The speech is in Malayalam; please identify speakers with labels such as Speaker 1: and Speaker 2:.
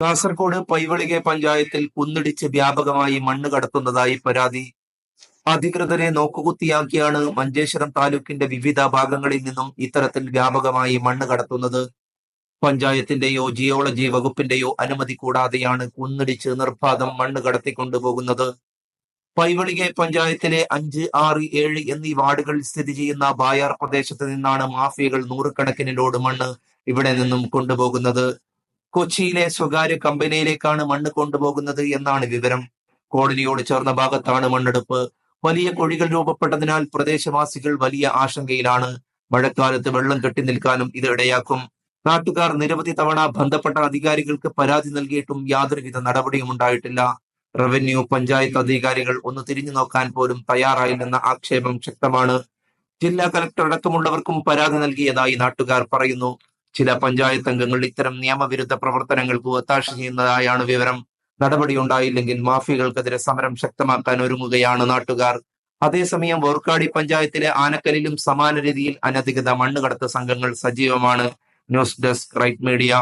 Speaker 1: കാസർഗോഡ് പൈവളികെ പഞ്ചായത്തിൽ കുന്നിടിച്ച് വ്യാപകമായി മണ്ണ് കടത്തുന്നതായി പരാതി. അധികൃതരെ നോക്കുകുത്തിയാക്കിയാണ് മഞ്ചേശ്വരം താലൂക്കിന്റെ വിവിധ ഭാഗങ്ങളിൽ നിന്നും ഇത്തരത്തിൽ വ്യാപകമായി മണ്ണ് കടത്തുന്നത്. പഞ്ചായത്തിന്റെയോ ജിയോളജി വകുപ്പിന്റെയോ അനുമതി കൂടാതെയാണ് കുന്നിടിച്ച് നിർബാധം മണ്ണ് കടത്തിക്കൊണ്ടുപോകുന്നത്. പൈവളികെ പഞ്ചായത്തിലെ അഞ്ച് ആറ് ഏഴ് എന്നീ വാർഡുകളിൽ സ്ഥിതി ചെയ്യുന്ന ബായാർ പ്രദേശത്ത് നിന്നാണ് മാഫിയകൾ നൂറുകണക്കിന് ലോഡ് മണ്ണ് ഇവിടെ നിന്നും കൊണ്ടുപോകുന്നത്. കൊച്ചിയിലെ സ്വകാര്യ കമ്പനിയിലേക്കാണ് മണ്ണ് കൊണ്ടുപോകുന്നത് എന്നാണ് വിവരം. കോളനിയോട് ചേർന്ന ഭാഗത്താണ് മണ്ണെടുപ്പ്. വലിയ കുഴികൾ രൂപപ്പെട്ടതിനാൽ പ്രദേശവാസികൾ വലിയ ആശങ്കയിലാണ്. മഴക്കാലത്ത് വെള്ളം കെട്ടി നിൽക്കാനും ഇത് ഇടയാക്കും. നാട്ടുകാർ നിരവധി തവണ ബന്ധപ്പെട്ട അധികാരികൾക്ക് പരാതി നൽകിയിട്ടും യാതൊരുവിധ നടപടിയും ഉണ്ടായിട്ടില്ല. റവന്യൂ പഞ്ചായത്ത് അധികാരികൾ ഒന്ന് തിരിഞ്ഞു നോക്കാൻ പോലും തയ്യാറായില്ലെന്ന ആക്ഷേപം ശക്തമാണ്. ജില്ലാ കലക്ടർ അടക്കമുള്ളവർക്കും പരാതി നൽകിയതായി നാട്ടുകാർ പറയുന്നു. ചില പഞ്ചായത്ത് അംഗങ്ങൾ ഇത്തരം നിയമവിരുദ്ധ പ്രവർത്തനങ്ങൾക്ക് ഒത്താശ ചെയ്യുന്നതായാണ് വിവരം. നടപടി ഉണ്ടായില്ലെങ്കിൽ മാഫിയകൾക്കെതിരെ സമരം ശക്തമാക്കാൻ ഒരുങ്ങുകയാണ് നാട്ടുകാർ. അതേസമയം വോർക്കാടി പഞ്ചായത്തിലെ ആനക്കലിലും സമാന രീതിയിൽ അനധികൃത മണ്ണുകടത്ത് സംഘങ്ങൾ സജീവമാണ്. News desk right media.